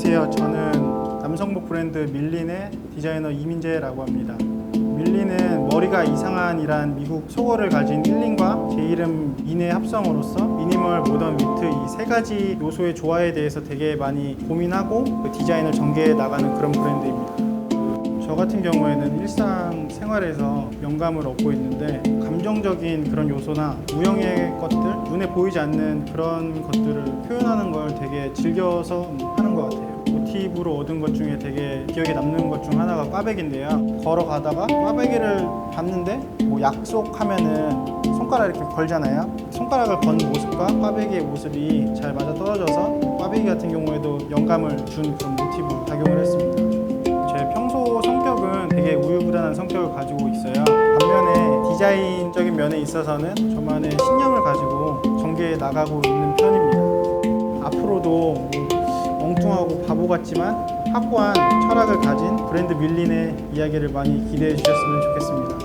안녕하세요. 저는 남성복 브랜드 밀린의 디자이너 이민재라고 합니다. 밀린은 머리가 이상한이란 미국 속어를 가진 1인과 제 이름 민의 합성으로서 미니멀, 모던, 위트 이 세 가지 요소의 조화에 대해서 되게 많이 고민하고 그 디자인을 전개해 나가는 그런 브랜드입니다. 저 같은 경우에는 일상 생활에서 영감을 얻고 있는데 감정적인 그런 요소나 무형의 것들, 눈에 보이지 않는 그런 것들을 표현하는 걸 되게 즐겨서 하는 것 같아요. 모티브로 얻은 것 중에 되게 기억에 남는 것 중 하나가 꽈배기인데요. 걸어가다가 꽈배기를 봤는데 뭐 약속하면은 손가락 이렇게 걸잖아요. 손가락을 건 모습과 꽈배기의 모습이 잘 맞아 떨어져서 꽈배기 같은 경우에도 영감을 준 그런 모티브 작용을 했습니다. 성격을 가지고 있어요. 반면에 디자인적인 면에 있어서는 저만의 신념을 가지고 전개해 나가고 있는 편입니다. 앞으로도 뭐 엉뚱하고 바보 같지만 확고한 철학을 가진 브랜드 밀린의 이야기를 많이 기대해 주셨으면 좋겠습니다.